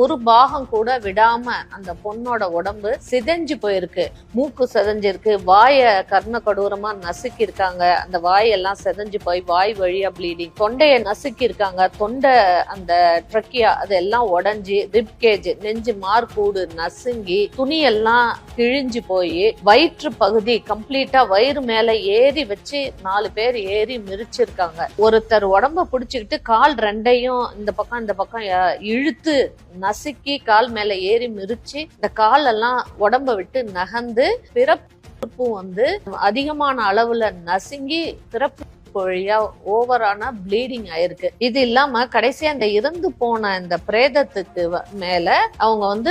ஒரு பாகம் கூட விடாம அந்த பொண்ணோட உடம்பு சிதைஞ்சு போயிருக்கு. மூக்கு சிதைஞ்சிருக்கு. வாயை கர்ண கொடூரமா நசுக்கி இருக்காங்க அந்த வாயெல்லாம் சிதைஞ்சு போய் வாய் வழியா ப்ளீடிங் தொண்டையை நசுக்கி இருக்காங்க தொண்டை அந்த ட்ரக்கியா அதெல்லாம் உடஞ்சி ரிப்கேஜ் நெஞ்சு மார்கூடு நசுங்கி துணியெல்லாம் கிழிஞ்சு போய் வயிற்று பகுதி கம்ப்ளீட்டா வயிறு மேல ஏறி வச்சு நாலு பேர் ஏறி மிரிச்சிருக்காங்க ஒருத்தர் உடம்ப பிடிச்சுக்கிட்டு கால் ரெண்டையும் இந்த பக்கம் இந்த பக்கம் இழுத்து நசுக்கி கால் மேல ஏறி மிரிச்சு இந்த கால் எல்லாம் உடம்ப விட்டு நகர்ந்து பிறப்பு வந்து அதிகமான அளவுல நசுங்கி பிறப்பு வழியா ஓவரான ப்ளீடிங் ஆயிருக்கு. இது இல்லாம கடைசியா அந்த இறந்து போன இந்த பிரேதத்துக்கு வ- மேல அவங்க வந்து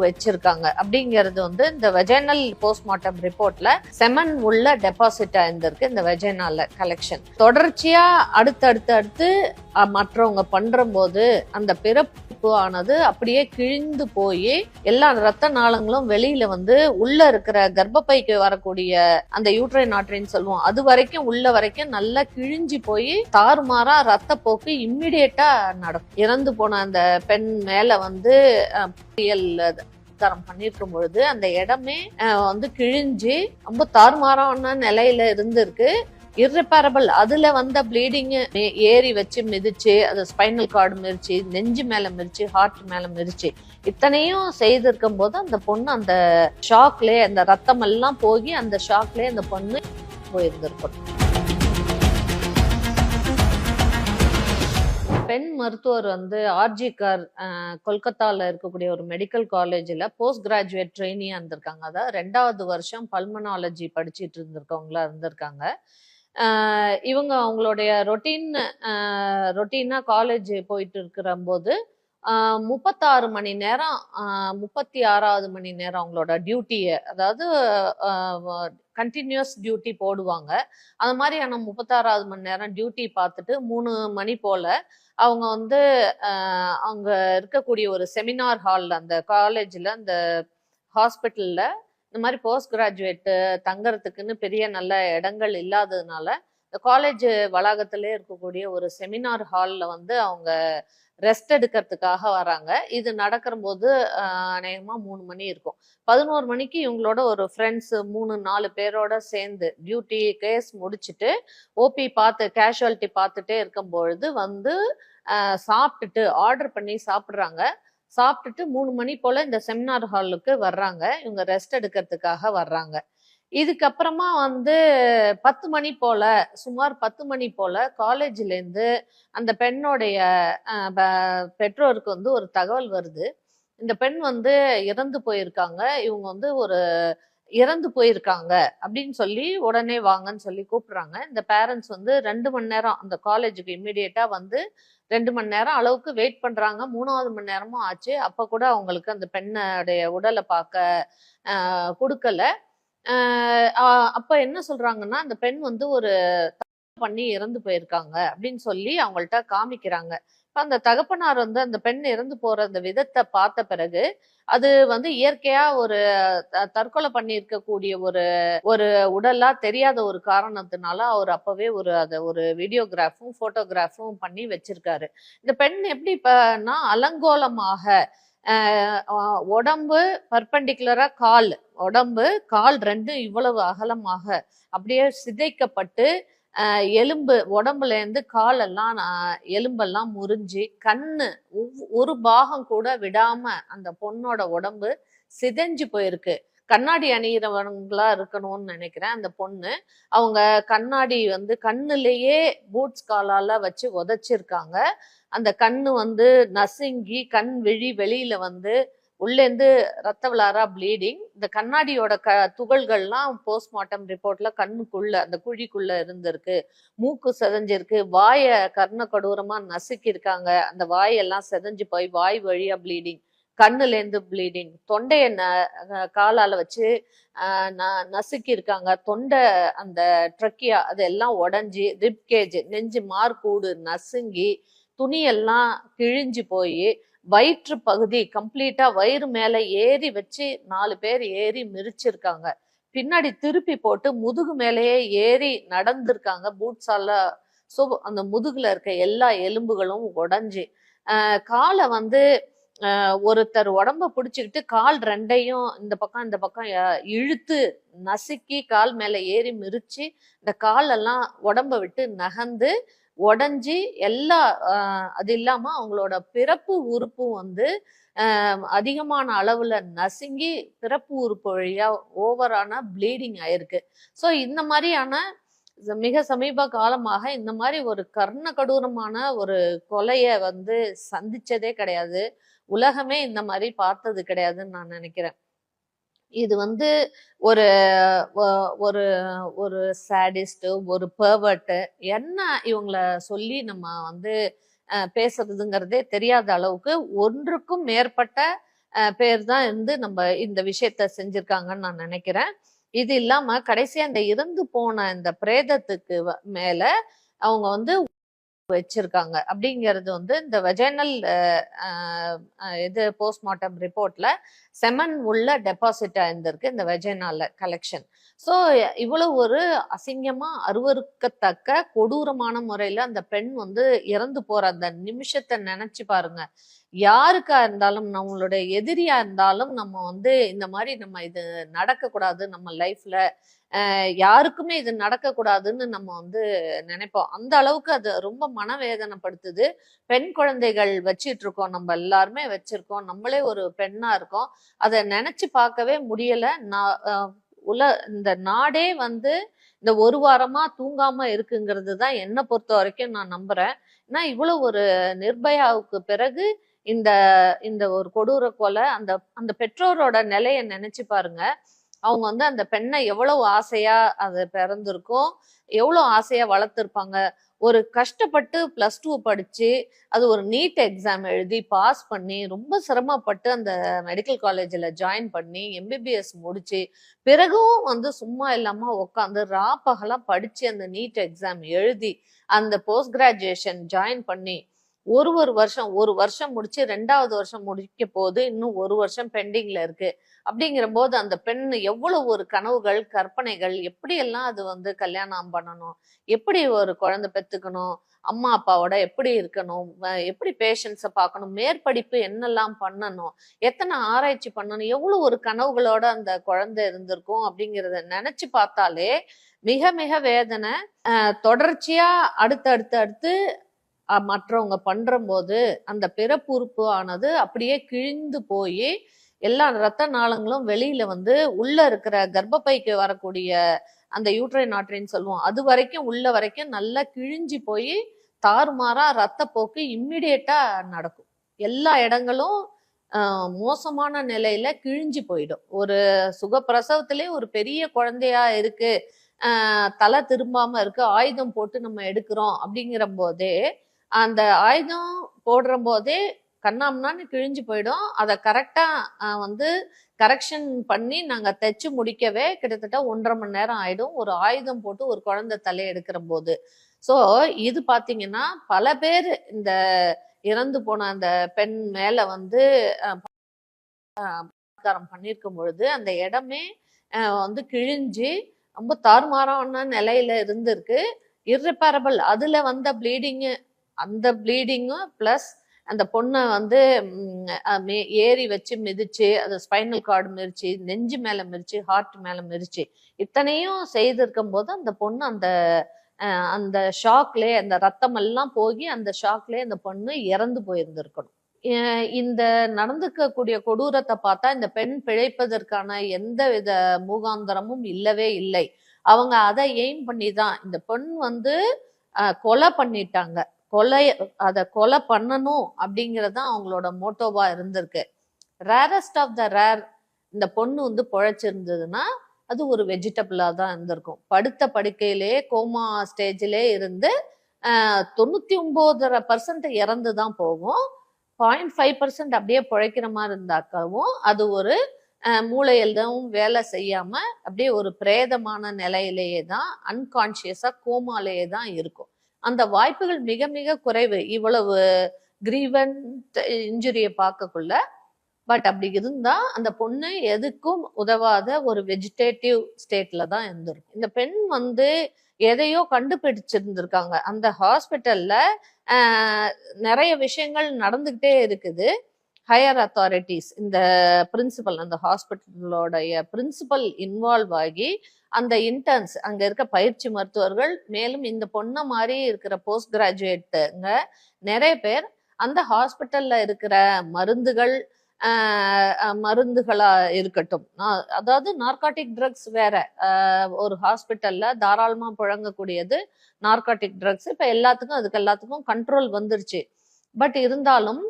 வச்சிருக்காங்க. அப்படிங்கிறது வந்து இந்த வெஜைனல் போஸ்ட்மார்ட்டம் ரிப்போர்ட்ல செமன் உள்ள டெபாசிட் ஆயிருந்திருக்கு இந்த வெஜைனால கலெக்ஷன் தொடர்ச்சியா அடுத்தடுத்து அடுத்து மற்றவங்க பண்ற போது அந்த பிறப்பு ஆனது அப்படியே கிழிந்து போய் எல்லா ரத்த நாளங்களும் வெளியில வந்து உள்ள இருக்கிற கர்ப்பப்பைக்கு வரக்கூடிய அந்த யூட்ரைன் ஆட்ரின்னு சொல்லுவோம். அது வரைக்கும் உள்ள வரைக்கும் நல்லா கிழிஞ்சு போய் தாறுமாறா ரத்த போக்கு இம்மிடியேட்டா நடக்கும். இறந்து போன அந்த பெண் மேல வந்து அஹ், தரம் பண்ணிருக்கும் பொழுது அந்த இடமே வந்து கிழிஞ்சு ரொம்ப தாறுமாறான நிலையில இருந்திருக்கு. இர்ரிப்பேரபிள் அதுல வந்த ப்ளீடிங் ஏறி வச்சு மிதிச்சு அது ஸ்பைனல் கார்டு மிதிச்சு நெஞ்சு மேல மிதிச்சு ஹார்ட் மேல மிதிச்சு இத்தனையும் செய்திருக்கும் போது அந்த பொண்ணு அந்த ஷாக்லே அந்த ரத்தம் எல்லாம் போய் அந்த ஷாக்லே அந்த பொண்ணு போயிருந்திருக்கும். பெண் மருத்துவர் வந்து ஆர்ஜி கார் கொல்கத்தால இருக்கக்கூடிய ஒரு மெடிக்கல் காலேஜில் போஸ்ட் கிராஜுவேட் ட்ரெயினியா இருந்திருக்காங்க. அதாவது ரெண்டாவது வருஷம் பல்மனாலஜி படிச்சுட்டு இருந்திருக்கவங்களா இருந்திருக்காங்க. இவங்க அவங்களுடைய ரொட்டீன் ரொட்டீனா காலேஜ் போயிட்டு இருக்கிற போது முப்பத்தாறு மணி நேரம் முப்பத்தி ஆறாவது மணி நேரம் அவங்களோட டியூட்டியை அதாவது கண்டினியூஸ் டியூட்டி போடுவாங்க. அந்த மாதிரியான முப்பத்தாறாவது மணி நேரம் டியூட்டி பார்த்துட்டு மூணு மணி போல அவங்க வந்து அங்கே இருக்கக்கூடிய ஒரு செமினார் ஹாலில் அந்த காலேஜில் அந்த ஹாஸ்பிட்டலில் இந்த மாதிரி போஸ்ட் கிராஜுவேட்டு தங்கறதுக்குன்னு பெரிய நல்ல இடங்கள் இல்லாததுனால இந்த காலேஜ் வளாகத்திலே இருக்கக்கூடிய ஒரு செமினார் ஹாலில் வந்து அவங்க ரெஸ்ட் எடுக்கிறதுக்காக வராங்க. இது நடக்கிற போது மூணு மணி இருக்கும். பதினோரு மணிக்கு இவங்களோட ஒரு ஃப்ரெண்ட்ஸ் மூணு நாலு பேரோட சேர்ந்து டியூட்டி கேஸ் முடிச்சுட்டு ஓபி பார்த்து கேஷுவாலிட்டி பார்த்துட்டே இருக்கும் பொழுது வந்து சாப்பிட்டுட்டு ஆர்டர் பண்ணி சாப்பிட்றாங்க. சாப்பிட்டுட்டு மூணு மணி போல இந்த செமினார் ஹாலுக்கு வர்றாங்க. இவங்க ரெஸ்ட் எடுக்கிறதுக்காக வர்றாங்க. இதுக்கப்புறமா வந்து பத்து மணி போல சுமார் பத்து மணி போல காலேஜ்லேருந்து அந்த பெண்ணோடைய பெற்றோருக்கு வந்து ஒரு தகவல் வருது. இந்த பெண் வந்து இறந்து போயிருக்காங்க. இவங்க வந்து ஒரு இறந்து போயிருக்காங்க அப்படின்னு சொல்லி உடனே வாங்கன்னு சொல்லி கூப்பிடுறாங்க. இந்த பேரண்ட்ஸ் வந்து ரெண்டு மணி நேரம் அந்த காலேஜுக்கு இம்மிடியேட்டா வந்து ரெண்டு மணி நேரம் அளவுக்கு வெயிட் பண்றாங்க. மூணாவது மணி நேரமும் ஆச்சு. அப்ப கூட அவங்களுக்கு அந்த பெண்ணுடைய உடலை பார்க்க கொடுக்கல. அப்ப என்ன சொல்றாங்கன்னா அந்த பெண் வந்து ஒரு பண்ணி இறந்து போயிருக்காங்க அப்படின்னு சொல்லி அவங்கள்ட்ட காமிக்கிறாங்க. அந்த தகப்பனார் வந்து அந்த பெண் இறந்து போற அந்த விதத்தை பார்த்த பிறகு அது வந்து இயற்கையா ஒரு தற்கொலை பண்ணியிருக்கக்கூடிய ஒரு ஒரு உடலா தெரியாத ஒரு காரணத்தினால அவர் அப்பவே ஒரு அதை ஒரு வீடியோகிராஃபும் போட்டோகிராஃபும் பண்ணி வச்சிருக்காரு. இந்த பெண் எப்படி இப்பனா அலங்கோலமாக உடம்பு பர்பண்டிகுலரா கால் உடம்பு கால் ரெண்டும் இவ்வளவு அகலமாக அப்படியே சிதைக்கப்பட்டு எலும்பு உடம்புலேருந்து காலெல்லாம் எலும்பெல்லாம் முறிஞ்சு கண்ணு ஒரு பாகம் கூட விடாம அந்த பொண்ணோட உடம்பு சிதைஞ்சு போயிருக்கு. கண்ணாடி அணிகிறவங்களா இருக்கணும்னு நினைக்கிறேன் அந்த பொண்ணு. அவங்க கண்ணாடி வந்து கண்ணுலயே பூட்ஸ் காலால வச்சு உதச்சிருக்காங்க. அந்த கண்ணு வந்து நசுங்கி கண் விழி வெளியில வந்து உள்ளேந்து ரத்த விளாரா ப்ளீடிங் இந்த கண்ணாடியோட க துகள்கள்லாம் போஸ்ட்மார்ட்டம் ரிப்போர்ட்ல கண்ணுக்குள்ள அந்த குழிக்குள்ள இருந்திருக்கு. மூக்கு செதஞ்சிருக்கு. வாயை கர்ண கொடூரமா நசுக்கியிருக்காங்க. அந்த வாயெல்லாம் செதஞ்சு போய் வாய் வழியா ப்ளீடிங் கண்ணுலேருந்து ப்ளீடிங் தொண்டையை ந காலால் வச்சு ந- நசுக்கி இருக்காங்க தொண்டை அந்த ட்ரக்கியா அதெல்லாம் உடஞ்சி ரிப்கேஜ் நெஞ்சு மார்க்கூடு நசுங்கி துணியெல்லாம் கிழிஞ்சு போய் வயிற்று பகுதி கம்ப்ளீட்டா வயிறு மேல ஏறி வச்சு நாலு பேர் ஏறி மிரிச்சிருக்காங்க பின்னாடி திருப்பி போட்டு முதுகு மேலேயே ஏறி நடந்திருக்காங்க. பூட்ஸால ஸோ அந்த முதுகுல இருக்க எல்லா எலும்புகளும் உடஞ்சி. காலை வந்து ஒருத்தர் உடம்ப பிடிச்சிக்கிட்டு கால் ரெண்டையும் இந்த பக்கம் இந்த பக்கம் இழுத்து நசுக்கி கால் மேல ஏறி மிரிச்சு இந்த காலெல்லாம் உடம்ப விட்டு நகர்ந்து உடஞ்சி எல்லா அது இல்லாமல் அவங்களோட பிறப்பு உறுப்பும் வந்து அதிகமான அளவில் நசுங்கி பிறப்பு உறுப்பு வழியாக ஓவரான ப்ளீடிங் ஆயிருக்கு. ஸோ இந்த மாதிரியான மிக சமீப காலமாக இந்த மாதிரி ஒரு கர்ண கடூரமான ஒரு கொலையை வந்து சந்திச்சதே கிடையாது. உலகமே இந்த மாதிரி பார்த்தது கிடையாதுன்னு நான் நினைக்கிறேன். இது வந்து ஒரு ஒரு ஒரு சேடிஸ்ட்டு ஒரு பெர்வர்ட்டு என்ன இவங்கள சொல்லி நம்ம வந்து பேசுறதுங்கிறதே தெரியாத அளவுக்கு ஒன்றுக்கும் மேற்பட்ட பேர் தான் இருந்து நம்ம இந்த விஷயத்த செஞ்சிருக்காங்கன்னு நான் நினைக்கிறேன். இது இல்லாம கடைசியா இந்த இறந்து போன இந்த பிரேதத்துக்கு வ- மேல அவங்க வந்து வச்சிருக்காங்க. அப்படிங்கிறது வந்து இந்த வெஜைனல் இது போஸ்ட்மார்ட்டம் ரிப்போர்ட்ல செமன் உள்ள டெபாசிட் இருந்திருக்கு இந்த வெஜைனால கலெக்ஷன் ஸோ இவ்வளவு ஒரு அசிங்கமா அருவருக்கத்தக்க கொடூரமான முறையில அந்த பெண் வந்து இறந்து போற அந்த நிமிஷத்தை நினைச்சு பாருங்க. யாருக்கா இருந்தாலும் நம்மளுடைய எதிரியா இருந்தாலும் நம்ம வந்து இந்த மாதிரி நம்ம இது நடக்கக்கூடாது நம்ம லைஃப்ல யாருக்குமே இது நடக்கக்கூடாதுன்னு நம்ம வந்து நினைப்போம். அந்த அளவுக்கு அது ரொம்ப மனவேதனைப்படுத்துது. பெண் குழந்தைகள் வச்சிட்டு இருக்கோம் நம்ம எல்லாருமே வச்சிருக்கோம். நம்மளே ஒரு பெண்ணா இருக்கோம். அதை நினைச்சு பார்க்கவே முடியல. நான் உல இந்த நாடே வந்து இந்த ஒரு வாரமா தூங்காம இருக்குங்கிறது தான் என்னை பொறுத்த வரைக்கும் நான் நம்புறேன். ஏன்னா இவ்வளவு ஒரு நிர்பயாவுக்கு பிறகு இந்த இந்த ஒரு கொடூர கொலை அந்த அந்த பெற்றோரோட நிலையை நினைச்சு பாருங்க. அவங்க வந்து அந்த பெண்ணை எவ்வளவு ஆசையா அது பிறந்திருக்கும் எவ்வளவு ஆசையா வளர்த்துருப்பாங்க. ஒரு கஷ்டப்பட்டு பிளஸ் டூ படிச்சு அது ஒரு நீட் எக்ஸாம் எழுதி பாஸ் பண்ணி ரொம்ப சிரமப்பட்டு அந்த மெடிக்கல் காலேஜில் ஜாயின் பண்ணி எம்பிபிஎஸ் முடிச்சு பிறகும் வந்து சும்மா இல்லாம உட்காந்து ராப்பகலாம் படிச்சு அந்த நீட் எக்ஸாம் எழுதி அந்த போஸ்ட் கிராஜுவேஷன் ஜாயின் பண்ணி ஒரு ஒரு வருஷம் ஒரு வருஷம் முடிச்சு ரெண்டாவது வருஷம் முடிக்க போது இன்னும் ஒரு வருஷம் பெண்டிங்ல இருக்கு. அப்படிங்கிற போது அந்த பெண் எவ்வளவு ஒரு கனவுகள் கற்பனைகள் எப்படியெல்லாம் அது வந்து கல்யாணம் பண்ணணும் எப்படி ஒரு குழந்தை பெத்துக்கணும் அம்மா அப்பாவோட எப்படி இருக்கணும் எப்படி பேஷன்ஸை பார்க்கணும் மேற்படிப்பு என்னெல்லாம் பண்ணணும் எத்தனை ஆராய்ச்சி பண்ணணும் எவ்வளவு ஒரு கனவுகளோட அந்த குழந்தை இருந்திருக்கும் அப்படிங்கிறத நினைச்சு பார்த்தாலே மிக மிக வேதனை. தொடர்ச்சியாக தொடர்ச்சியா அடுத்து அடுத்து அடுத்து மற்றவங்க பண்ணுறம்போது அந்த பிறப்புறுப்பு ஆனது அப்படியே கிழிந்து போய் எல்லா ரத்த நாளங்களும் வெளியில வந்து உள்ள இருக்கிற கர்ப்பப்பைக்கு வரக்கூடிய அந்த யூட்ரைன் நாட்ரின்னு சொல்லுவோம். அது வரைக்கும் உள்ள வரைக்கும் நல்லா கிழிஞ்சு போய் தாறுமாறா ரத்தப்போக்கு இம்மிடியட்டா நடக்கும். எல்லா இடங்களும் மோசமான நிலையில கிழிஞ்சு போயிடும். ஒரு சுகப்பிரசவத்திலே ஒரு பெரிய குழந்தையா இருக்கு. தலை திரும்பாம இருக்கு. ஆயுதம் போட்டு நம்ம எடுக்கிறோம் அப்படிங்கிற போதே அந்த ஆயுதம் போடுற போதே கண்ணாம்னான்னு கிழிஞ்சு போயிடும். அதை கரெக்டாக வந்து கரெக்ஷன் பண்ணி நாங்கள் தைச்சு முடிக்கவே கிட்டத்தட்ட ஒன்றரை மணி நேரம் ஆயிடும். ஒரு ஆயுதம் போட்டு ஒரு குழந்தை தலையை எடுக்கிற போது ஸோ இது பார்த்தீங்கன்னா பல பேர் இந்த இறந்து போன அந்த பெண் மேலே வந்து பலாத்காரம் பண்ணியிருக்கும் பொழுது அந்த இடமே வந்து கிழிஞ்சு ரொம்ப தாறுமாறான நிலையில இருந்திருக்கு. இர்ரிப்பேரபிள் அதில் வந்த ப்ளீடிங்கு அந்த ப்ளீடிங்கும் ப்ளஸ் அந்த பொண்ணை வந்து மே- ஏறி வச்சு மிதிச்சு அது ஸ்பைனல் கார்டு மிதிச்சு நெஞ்சு மேல மிதிச்சு ஹார்ட் மேல மிதிச்சு இத்தனையும் செய்திருக்கும் போது அந்த பொண்ணு அந்த அந்த ஷாக்லேயே அந்த ரத்தம் எல்லாம் போகி அந்த ஷாக்லேயே அந்த பொண்ணு இறந்து போயிருந்திருக்கணும். இந்த நடந்துக்கக்கூடிய கொடூரத்தை பார்த்தா இந்த பெண் பிழைப்பதற்கான எந்த வித மூகாந்தரமும் இல்லவே இல்லை. அவங்க அதை எய்ம் பண்ணி தான் இந்த பெண் வந்து கொலை பண்ணிட்டாங்க. கொலை அதை கொலை பண்ணணும் அப்படிங்கிறது தான் அவங்களோட மோட்டோவா இருந்திருக்கு. ரேரஸ்ட் ஆஃப் த ரேர் இந்த பொண்ணு வந்து பொழைச்சிருந்ததுன்னா அது ஒரு வெஜிடபிளா தான் இருந்திருக்கும். படுத்த படுக்கையிலே கோமா ஸ்டேஜிலே இருந்து தொண்ணூற்றி தொண்ணூத்தி ஒன்பதரை பர்சன்ட் இறந்து தான் போகும். பாயிண்ட் ஃபைவ் பர்சன்ட் அப்படியே பிழைக்கிற மாதிரி இருந்தாக்கவும் அது ஒரு அஹ், வேலை செய்யாம அப்படியே ஒரு பிரேதமான நிலையிலேயே தான் அன்கான்சியஸா கோமாலேயே தான் இருக்கும். அந்த வாய்ப்புகள் மிக மிக குறைவு. இவ்வளவு கிரீவன்ட் இன்ஜுரியை பார்க்கக்குள்ள. பட் அப்படி இருந்தா அந்த பொண்ணு எதுக்கும் உதவாத ஒரு வெஜிடேட்டிவ் ஸ்டேட்ல தான் இருந்திருக்கும். இந்த பெண் வந்து எதையோ கண்டுபிடிச்சிருந்திருக்காங்க. அந்த ஹாஸ்பிட்டல்ல நிறைய விஷயங்கள் நடந்துகிட்டே இருக்குது. ஹையர் அத்தாரிட்டிஸ் இந்த பிரின்சிபல் அந்த ஹாஸ்பிட்டலோடைய பிரின்சிபல் இன்வால்வ் ஆகி அந்த இன்டர்ன்ஸ் அங்க இருக்க பயிற்சி மருத்துவர்கள் மேலும் இந்த பொண்ணை மாதிரி இருக்கிற போஸ்ட் கிராஜுவேட்டுங்க நிறைய பேர் அந்த ஹாஸ்பிட்டல்ல இருக்கிற மருந்துகள் மருந்துகளா இருக்கட்டும். அதாவது நார்காட்டிக் ட்ரக்ஸ் வேற ஒரு ஹாஸ்பிட்டல்ல தாராளமா புழங்கக்கூடியது நார்காட்டிக் ட்ரக்ஸ் இப்ப எல்லாத்துக்கும் அதுக்கு எல்லாத்துக்கும் கண்ட்ரோல் வந்துருச்சு. பட் இருந்தாலும்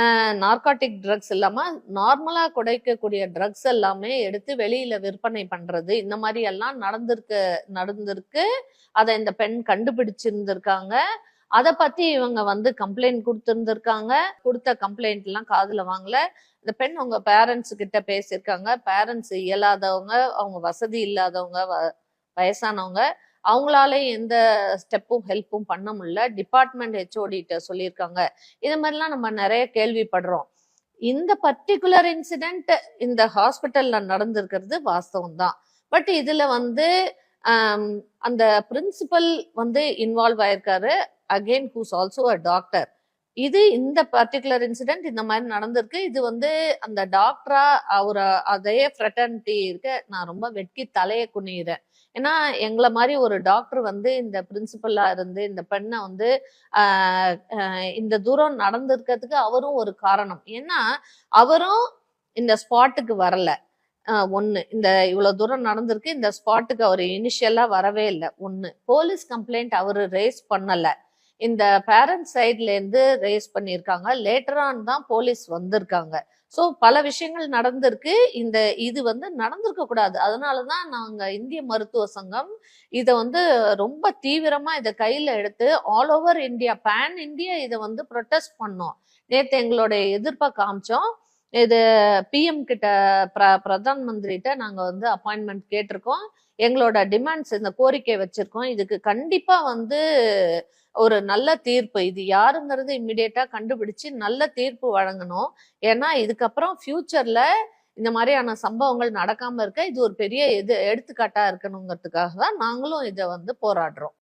நார்காட்டிக் ட்ரக்ஸ் இல்லாமல் நார்மலாக குடைக்கக்கூடிய ட்ரக்ஸ் எல்லாமே எடுத்து வெளியில் விற்பனை பண்ணுறது இந்த மாதிரி எல்லாம் நடந்திருக்கு நடந்திருக்கு. அதை இந்த பெண் கண்டுபிடிச்சிருந்திருக்காங்க. அதை பத்தி இவங்க வந்து கம்ப்ளைண்ட் கொடுத்துருந்துருக்காங்க. கொடுத்த கம்ப்ளைண்ட் எல்லாம் காதுல வாங்கல. இந்த பெண் அவங்க பேரண்ட்ஸ் கிட்ட பேசியிருக்காங்க. பேரண்ட்ஸ் இயலாதவங்க அவங்க வசதி இல்லாதவங்க வ- வயசானவங்க. அவங்களால எந்த ஸ்டெப்பும் ஹெல்ப்பும் பண்ண முடியல. டிபார்ட்மெண்ட் ஹெச்ஓடிட்ட சொல்லியிருக்காங்க. இது மாதிரிலாம் நம்ம நிறைய கேள்விப்படுறோம். இந்த பர்டிகுலர் இன்சிடென்ட் இந்த ஹாஸ்பிட்டல்ல நடந்திருக்கிறது வாஸ்தவம் தான். பட் இதுல வந்து அந்த பிரின்சிபல் வந்து இன்வால்வ் ஆயிருக்காரு. Again whose also uh doctor இது இந்த பர்டிகுலர் இன்சிடென்ட் இந்த மாதிரி நடந்திருக்கு. இது வந்து அந்த டாக்டரா அவரை அதே ஃப்ரெட்டர்னிட்டி இருக்க நான் ரொம்ப வெட்கி தலையை குனிகிறேன் ஏன்னா எங்களை மாதிரி ஒரு டாக்டர் வந்து இந்த பிரின்சிபலா இருந்து இந்த பெண்ணை வந்து இந்த தூரம் நடந்திருக்கிறதுக்கு அவரும் ஒரு காரணம். ஏன்னா அவரும் இந்த ஸ்பாட்டுக்கு வரல. ஒன்று இந்த இவ்வளவு தூரம் நடந்திருக்கு இந்த ஸ்பாட்டுக்கு அவர் இனிஷியலா வரவே இல்லை. ஒன்று போலீஸ் கம்ப்ளைண்ட் அவரு ரேஸ் பண்ணலை. இந்த பேரண்ட் சைட்லேருந்து ரேஸ் பண்ணியிருக்காங்க. லேட்டரான் தான் போலீஸ் வந்திருக்காங்க. ஸோ பல விஷயங்கள் நடந்திருக்கு. இந்த இது வந்து நடந்திருக்க கூடாது. அதனாலதான் நாங்கள் இந்திய மருத்துவ சங்கம் இதை வந்து ரொம்ப தீவிரமாக இதை கையில் எடுத்து all over India pan India இதை வந்து ப்ரொட்டஸ்ட் பண்ணோம். நேற்று எங்களுடைய எதிர்ப்பை காமிச்சோம். இது பிஎம் கிட்ட பிர பிரதான் மந்திரிட்ட நாங்கள் வந்து அப்பாயின்மெண்ட் கேட்டிருக்கோம். எங்களோட டிமாண்ட்ஸ் இந்த கோரிக்கை வச்சிருக்கோம். இதுக்கு கண்டிப்பா வந்து ஒரு நல்ல தீர்ப்பு. இது யாருங்கிறது இம்மிடியட்டா கண்டுபிடிச்சு நல்ல தீர்ப்பு வழங்கணும். ஏன்னா இதுக்கப்புறம் ஃபியூச்சர்ல இந்த மாதிரியான சம்பவங்கள் நடக்காம இருக்க இது ஒரு பெரிய எது எடுத்துக்காட்டா இருக்கணுங்கிறதுக்காக தான் நாங்களும் இதை வந்து போராடுறோம்.